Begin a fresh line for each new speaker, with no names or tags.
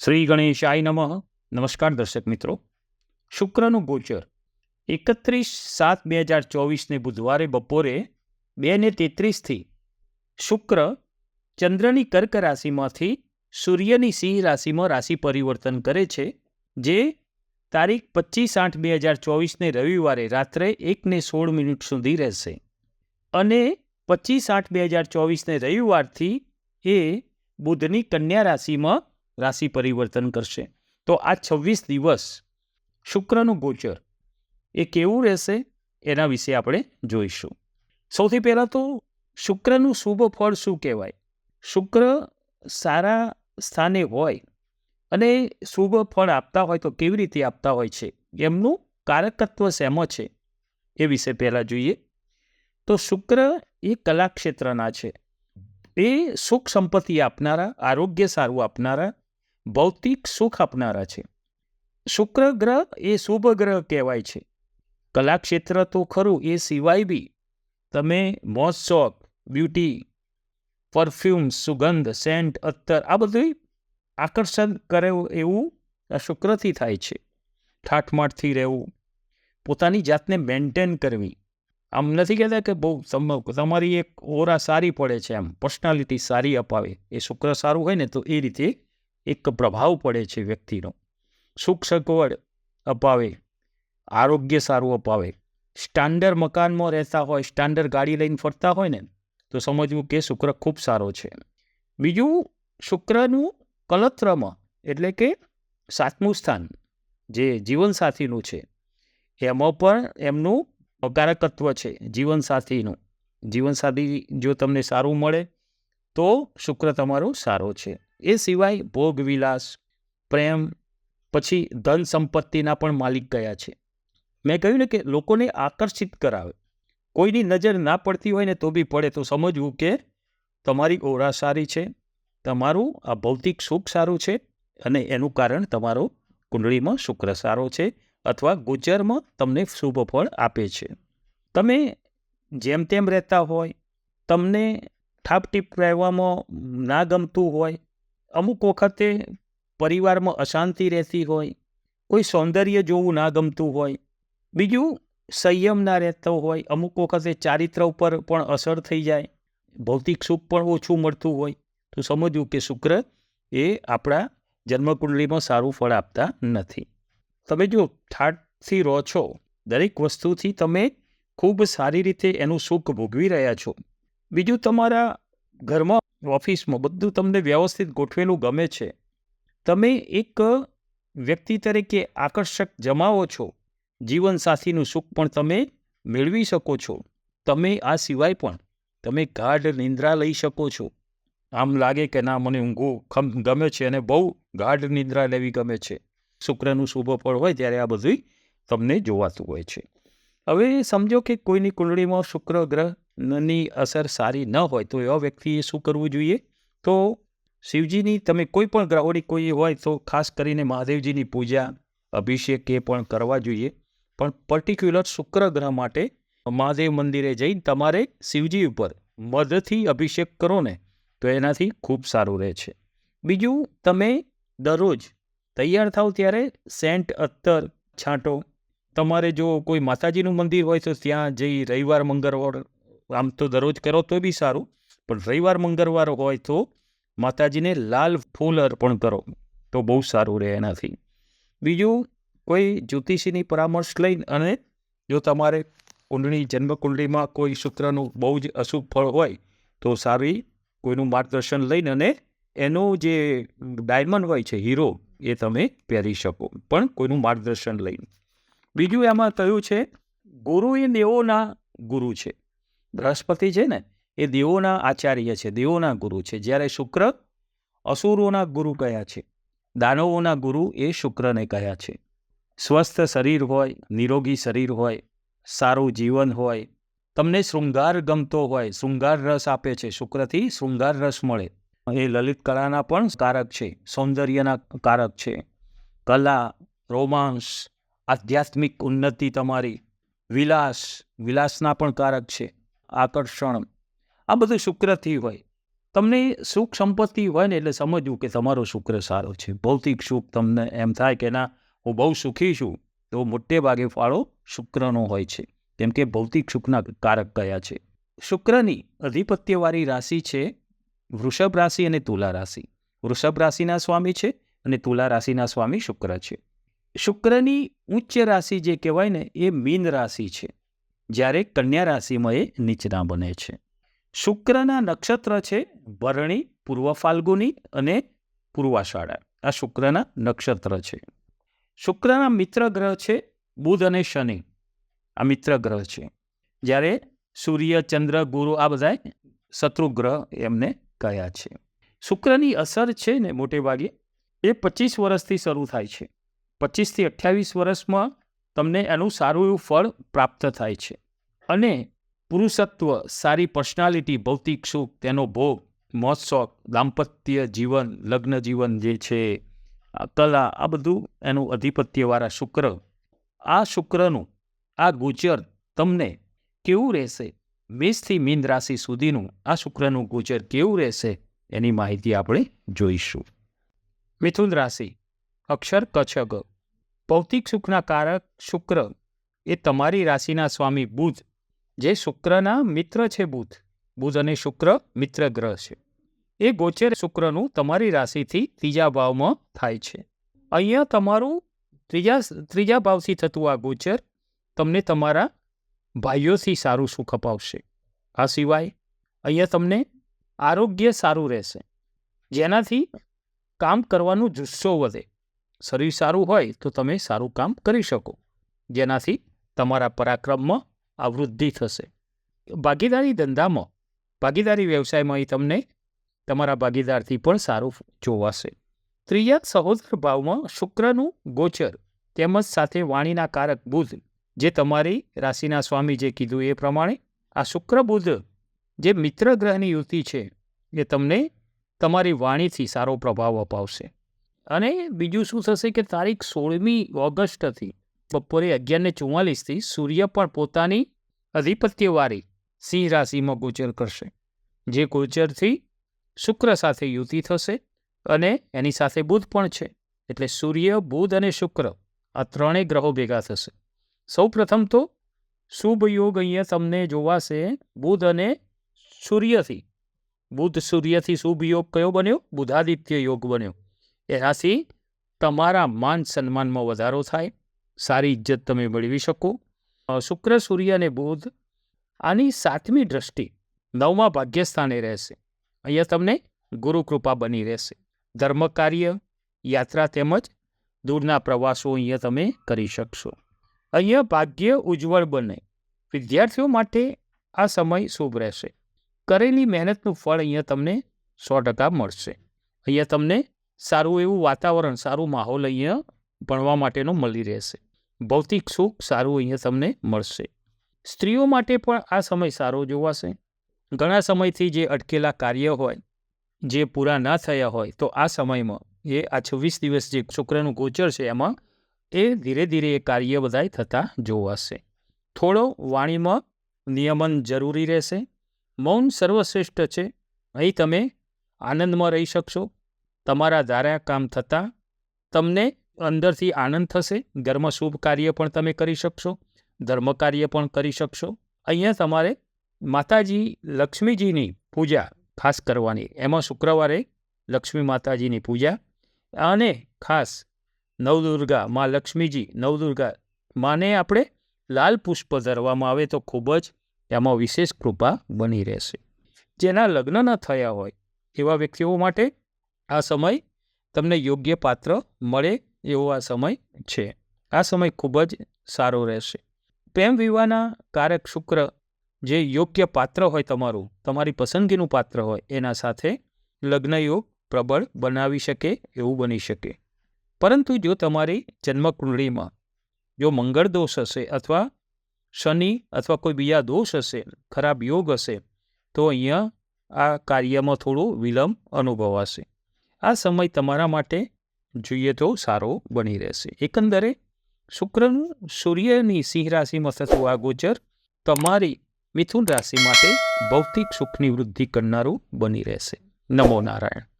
શ્રી ગણેશાય નમઃ. નમસ્કાર દર્શક મિત્રો. શુક્રનું ગોચર. એકત્રીસ સાત બે હજાર ચોવીસને બુધવારે બપોરે બે ને તેત્રીસથી શુક્ર ચંદ્રની કર્ક રાશિમાંથી સૂર્યની સિંહ રાશિમાં રાશિ પરિવર્તન કરે છે, જે તારીખ પચીસ આઠ બે હજાર ચોવીસને રવિવારે રાત્રે એકને સોળ મિનિટ સુધી રહેશે. અને પચીસ આઠ બે હજાર ચોવીસને રવિવારથી એ બુધની કન્યા રાશિમાં રાશિ પરિવર્તન કરશે. તો આ છવ્વીસ દિવસ શુક્રનું ગોચર એ કેવું રહેશે? એના વિશે આપણે જોઈશું. સૌથી પહેલાં તો શુક્રનું શુભ ફળ શું કહેવાય? શુક્ર સારા સ્થાને હોય અને શુભ ફળ આપતા હોય તો કેવી રીતે આપતા હોય છે? એમનું કારકત્વ શેમાં છે? એ વિશે પહેલાં જોઈએ. તો શુક્ર એ કલાક્ષેત્રના છે. એ સુખ સંપત્તિ આપનારા, આરોગ્ય સારું આપનારા ભૌતિક સુખ આપનારા છે. શુક્ર ગ્રહ એ શુભ ગ્રહ કહેવાય છે. કલાક્ષેત્ર તો ખરું, એ સિવાય બી તમે મોજ, શોખ, બ્યુટી, પરફ્યુમ, સુગંધ, સેન્ટ, અત્તર આ બધું આકર્ષણ કરે એવું આ શુક્રથી થાય છે. ઠાઠમાઠથી રહેવું, પોતાની જાતને મેન્ટેન કરવી. આમ નથી કહેતા કે બહુ તમ- તમારી એક ઓરા સારી પડે છે આમ, પર્સનાલિટી સારી અપાવે. એ શુક્ર સારું હોય ને તો એ રીતે એક પ્રભાવ પડે છે વ્યક્તિનો. સુખ સગવડ અપાવે, આરોગ્ય સારું અપાવે. સ્ટાન્ડર્ડ મકાનમાં રહેતા હોય, સ્ટાન્ડર્ડ ગાડી લઈને ફરતા હોય ને, તો સમજવું કે શુક્ર ખૂબ સારો છે. બીજું, શુક્રનું કલત્રમાં એટલે કે સાતમું સ્થાન, જે જીવનસાથીનું છે. એમાં પણ એમનું હકારકત્વ છે, જીવનસાથીનું. જીવનસાથી જો તમને સારું મળે, તો શુક્ર તમારો સારો છે. એ સિવાય ભોગવિલાસ પ્રેમ, પછી ધન સંપત્તિના પણ માલિક ગયા છે. મેં કહ્યું ને કે લોકોને આકર્ષિત કરાવે. કોઈની નજર ના પડતી હોય ને તો બી પડે. તો સમજવું કે તમારી ઓરા સારી છે, તમારું આ ભૌતિક સુખ સારું છે અને એનું કારણ તમારો કુંડળીમાં શુક્ર સારો છે અથવા ગોચરમાં તમને શુભ ફળ આપે છે. તમે જેમ તેમ રહેતા હોય, તમને ઠાપટીપ રહેવામાં ના ગમતું હોય અમુક વખતે પરિવારમાં અશાંતિ રહેતી હોય, કોઈ સૌંદર્ય જોવું ના ગમતું હોય, બીજું સંયમ ના રહેતો હોય, અમુક વખતે ચારિત્ર ઉપર પણ અસર થઈ જાય, ભૌતિક સુખ પણ ઓછું મળતું હોય, તો સમજવું કે શુક્ર એ આપણા જન્મકુંડલીમાં સારું ફળ આપતા નથી. તમે જો ઠાટથી રહો છો, દરેક વસ્તુથી તમે ખૂબ સારી રીતે એનું સુખ ભોગવી રહ્યા છો. બીજું તમારા ઘરમાં ઓફિસમાં બધું તમને વ્યવસ્થિત ગોઠવેલું ગમે છે. તમે એક વ્યક્તિ તરીકે આકર્ષક જમાવો છો. જીવનસાથીનું સુખ પણ તમે મેળવી શકો છો. તમે આ સિવાય પણ તમે ગાઢ નિંદ્રા લઈ શકો છો. આમ લાગે કે ના, મને ઊંઘો ખમ, ગમે છે અને બહુ ગાઢ નિંદ્રા લેવી ગમે છે. શુક્રનું શુભ ફળ હોય ત્યારે આ બધું તમને જોવાતું હોય છે. હવે સમજો કે કોઈની કુંડળીમાં શુક્ર ગ્રહની અસર સારી ન હોય તો એવા વ્યક્તિએ શું કરવું જોઈએ? તો શિવજીની તમે કોઈ પણ ગ્રહોની કોઈ હોય તો ખાસ કરીને મહાદેવજીની પૂજા, અભિષેક એ પણ કરવા જોઈએ. પણ પર્ટિક્યુલર શુક્ર ગ્રહ માટે મહાદેવ મંદિરે જઈ તમારે શિવજી ઉપર મધથી અભિષેક કરો ને, તો એનાથી ખૂબ સારું રહે છે. બીજું, તમે દરરોજ તૈયાર થાવ ત્યારે સેન્ટ અત્તર છાંટો. તમારે જો કોઈ માતાજીનું મંદિર હોય તો ત્યાં જઈ રવિવાર, મંગળવાર આમ તો દરરોજ કરો તો બી સારું, પણ રવિવાર, મંગળવાર હોય તો માતાજીને લાલ ફૂલ અર્પણ કરો, તો બહુ સારું રહે એનાથી. બીજું, કોઈ જ્યોતિષીની પરામર્શ લઈને અને જો તમારે કુંડળી, જન્મકુંડળીમાં કોઈ શુક્રનું બહુ જ અશુભ ફળ હોય, તો સારી કોઈનું માર્ગદર્શન લઈને અને એનો જે ડાયમંડ હોય છે, હીરો, એ તમે પહેરી શકો, પણ કોઈનું માર્ગદર્શન લઈને. બીજું એમાં કહ્યું છે, ગુરુ એ દેવોના ગુરુ છે. બૃહસ્પતિ છે ને, એ દેવોના આચાર્ય છે, દેવોના ગુરુ છે. જ્યારે શુક્ર અસુરોના ગુરુ કયા છે, દાનવોના ગુરુ એ શુક્રને કયા છે. સ્વસ્થ શરીર હોય, નિરોગી શરીર હોય, સારું જીવન હોય, તમને શૃંગાર ગમતો હોય, શૃંગાર રસ આપે છે, શુક્રથી શૃંગાર રસ મળે. એ લલિત કલાના પણ કારક છે, સૌંદર્યના કારક છે. કલા, રોમાંસ, આધ્યાત્મિક ઉન્નતિ તમારી, વિલાસ, વિલાસના પણ કારક છે. આકર્ષણ. આ બધું શુક્રથી હોય. તમને સુખ સંપત્તિ હોય ને એટલે સમજવું કે તમારો શુક્ર સારો છે. ભૌતિક સુખ તમને એમ થાય કે ના, હું બહુ સુખી છું, તો મોટે ભાગે ફાળો શુક્રનો હોય છે. કેમ કે ભૌતિક સુખના કારક કયા છે? શુક્રની અધિપત્યવાળી રાશિ છે વૃષભ રાશિ અને તુલા રાશિ. વૃષભ રાશિના સ્વામી છે અને તુલા રાશિના સ્વામી શુક્ર છે. શુક્રની ઉચ્ચ રાશિ જે કહેવાય ને એ મીન રાશિ છે. જ્યારે કન્યા રાશિમાં એ નીચના બને છે. શુક્રના નક્ષત્ર છે ભરણી, પૂર્વ ફાલ્ગુની અને પૂર્વાષાઢા આ શુક્રના નક્ષત્ર છે. શુક્રના મિત્ર ગ્રહ છે બુધ અને શનિ. આ મિત્ર ગ્રહ છે. જ્યારે સૂર્ય, ચંદ્ર, ગુરુ આ બધા શત્રુ ગ્રહ એમને કયા છે. શુક્રની અસર છે ને મોટે ભાગે એ પચીસ વર્ષથી શરૂ થાય છે. પચીસથી અઠ્યાવીસ વર્ષમાં તમને એનું સારું એવું ફળ પ્રાપ્ત થાય છે. અને પુરુષત્વ, સારી પર્સનાલિટી, ભૌતિક સુખ, તેનો ભોગ મોજશોખ દાંપત્ય જીવન, લગ્ન જીવન જે છે કલા, આ બધું એનું અધિપત્યવાળા શુક્ર. આ શુક્રનું, આ ગોચર તમને કેવું રહેશે? મેષથી મીન રાશિ સુધીનું આ શુક્રનું ગોચર કેવું રહેશે? એની માહિતી આપણે જોઈશું. મિથુન રાશિ, અક્ષર કચ્છગ ભૌતિક સુખના કારક શુક્ર એ તમારી રાશિના સ્વામી બુધ જે શુક્રના મિત્ર છે બુધ. બુધ અને શુક્ર મિત્ર ગ્રહ છે. એ ગોચર શુક્રનું તમારી રાશિથી ત્રીજા ભાવમાં થાય છે. અહીંયા તમારું ત્રીજા ત્રીજા ભાવથી થતું આ ગોચર તમને તમારા ભાઈઓથી સારું સુખ અપાવશે. આ સિવાય અહીંયા તમને આરોગ્ય સારું રહેશે. જેનાથી કામ કરવાનો જુસ્સો વધે. શરીર સારું હોય તો તમે સારું કામ કરી શકો. જેનાથી તમારા પરાક્રમમાં આ વૃદ્ધિ થશે. ભાગીદારી ધંધામાં, ભાગીદારી વ્યવસાયમાં એ તમને તમારા ભાગીદારથી પણ સારું જોવાશે. ત્રીજા સહોદર ભાવમાં શુક્રનું ગોચર તેમજ સાથે વાણીના કારક બુધ, જે તમારી રાશિના સ્વામી જે કીધું એ પ્રમાણે આ શુક્ર બુધ, જે મિત્ર ગ્રહની યુતિ છે, એ તમને તમારી વાણીથી સારો પ્રભાવ અપાવશે. અને બીજું શું થશે કે તારીખ સોળમી ઓગસ્ટથી બપોરે અગિયારને ચુમ્માલીસથી સૂર્ય પણ પોતાની અધિપત્યવાળી સિંહ રાશિમાં ગોચર કરશે. જે ગોચરથી શુક્ર સાથે યુતિ થશે અને એની સાથે બુધ પણ છે. એટલે સૂર્ય, બુધ અને શુક્ર આ ત્રણેય ગ્રહો ભેગા થશે. સૌ પ્રથમ તો શુભ યોગ અહીંયા તમને જોવાશે બુધ અને સૂર્યથી. બુધ સૂર્યથી શુભ યોગ કયો બન્યો? બુધાદિત્ય યોગ બન્યો. એનાથી તમારા માન સન્માનમાં વધારો થાય. સારી ઇજ્જત તમે મેળવી શકો. શુક્ર, સૂર્ય અને બુધ આની સાતમી દ્રષ્ટિ નવમા ભાગ્યસ્થાને રહેશે. અહીંયા તમને ગુરુકૃપા બની રહેશે. ધર્મ કાર્ય યાત્રા તેમજ દૂરના પ્રવાસો અહીંયા તમે કરી શકશો. અહીંયા ભાગ્ય ઉજ્જવળ બને. વિદ્યાર્થીઓ માટે આ સમય શુભ રહેશે. કરેલી મહેનતનું ફળ અહીંયા તમને સો ટકા મળશે. અહીંયા તમને સારું એવું વાતાવરણ, સારું માહોલ અહીંયા ભણવા માટેનો મળી રહેશે. ભૌતિક સુખ સારું અહીંયા તમને મળશે. સ્ત્રીઓ માટે પણ આ સમય સારો જોવાશે. ઘણા સમયથી જે અટકેલા કાર્ય હોય, જે પૂરા ના થયા હોય, તો આ સમયમાં એ આ છવ્વીસ દિવસ જે શુક્રનું ગોચર છે એમાં એ ધીરે ધીરે એ કાર્ય બધાય થતા જોવાશે. થોડો વાણીમાં નિયમન જરૂરી રહેશે. મૌન સર્વશ્રેષ્ઠ છે. અહીં તમે આનંદમાં રહી શકશો. તમારા ધારા કામ થતાં તમને અંદરથી આનંદ થશે. ધર્મ શુભ કાર્ય પણ તમે કરી શકશો. ધર્મ કાર્ય પણ કરી શકશો. અહીંયા તમારે માતાજી લક્ષ્મીજીની પૂજા ખાસ કરવાની. એમાં શુક્રવારે લક્ષ્મી માતાજીની પૂજા અને ખાસ નવદુર્ગા મા લક્ષ્મીજી, નવદુર્ગા માને આપણે લાલ પુષ્પ ધરવામાં આવે તો ખૂબ જ એમાં વિશેષ કૃપા બની રહેશે. જેના લગ્ન ન થયા હોય એવા વ્યક્તિઓ માટે આ સમય તમને યોગ્ય પાત્ર મળે એવો આ સમય છે. આ સમય ખૂબ જ સારો રહેશે. પ્રેમ વિવાહના કારક શુક્ર જે યોગ્ય પાત્ર હોય તમારું, તમારી પસંદગીનું પાત્ર હોય, એના સાથે લગ્નયોગ પ્રબળ બનાવી શકે એવું બની શકે. પરંતુ જો તમારી જન્મકુંડળીમાં જો મંગળ દોષ હશે અથવા શનિ અથવા કોઈ બીજા દોષ હશે, ખરાબ યોગ હશે, તો અહીંયા આ કાર્યમાં થોડો વિલંબ અનુભવાશે. આ સમય તમારા માટે જોઈએ તો સારો બની રહેશે. એકંદરે, શુક્રનું સૂર્યની સિંહ રાશિમાં થતું આ ગોચર તમારી મિથુન રાશિ માટે ભૌતિક સુખની વૃદ્ધિ કરનારું બની રહેશે. નમો નારાયણ.